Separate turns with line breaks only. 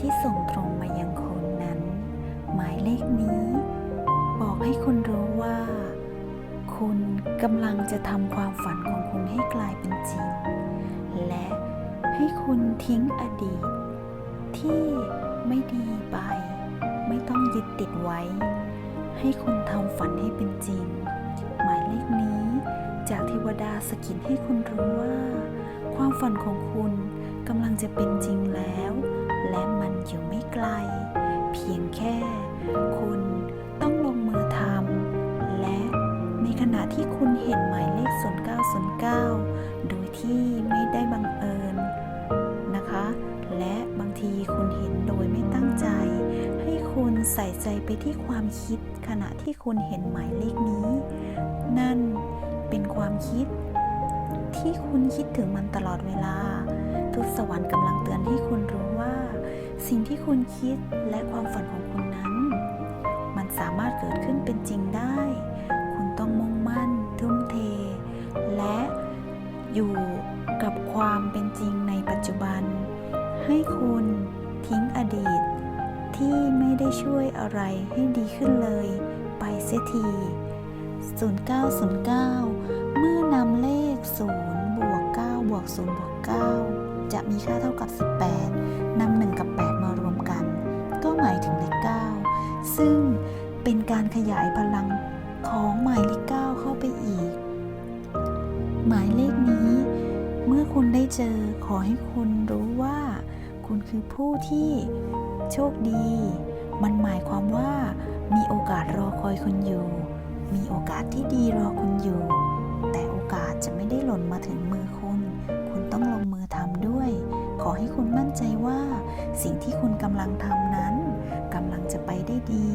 ที่ส่งตรงมายังคนนั้น หมายเลขนี้ บอกให้คุณรู้ว่า คุณกำลังจะทำความฝันของคุณให้กลายเป็นจริง และให้คุณทิ้งอดีต ที่ไม่ดีไป ไม่ต้องยึดติดไว้ ให้คุณทำฝันให้เป็นจริง หมายเลขนี้ จากเทวดาสกิดให้คุณรู้ว่า ความฝันของคุณกำลังจะเป็นจริงแล้ว -19 โดยที่ไม่ได้บังเอิญนะคะ และบางทีคุณเห็นโดยไม่ตั้งใจ ให้คุณใส่ใจไปที่ความคิดขณะที่คุณเห็นหมายเลขนี้ นั่นเป็นความคิดที่คุณคิดถึงมันตลอดเวลา ทุกสวรรค์กำลังเตือนให้คุณรู้ว่า สิ่งที่คุณคิดและความฝันของคุณนั้น มันสามารถเกิดขึ้นเป็นจริงได้ เป็นจริงในปัจจุบัน ให้คุณทิ้งอดีต ที่ไม่ได้ช่วยอะไรให้ดีขึ้นเลย ไปเสียที 0909 เมื่อนำเลข 0 บวก 9 บวก 0 บวก 9 จะมีค่าเท่ากับ 18นำ1กับ 8 มารวมกัน ก็หมายถึงเลข 9 ซึ่งเป็นการขยายพลังของ มื่อคุณได้เจอขอให้คุณรู้ว่า คุณคือผู้ที่โชคดี มันหมายความว่า มีโอกาสรอคอยคุณอยู่ มีโอกาสที่ดีรอคุณอยู่ แต่โอกาสจะไม่ได้หล่นมาถึงมือคุณ คุณต้องลงมือทำด้วย ขอให้คุณมั่นใจว่า สิ่งที่คุณกำลังทำนั้นกำลังจะไปได้ดี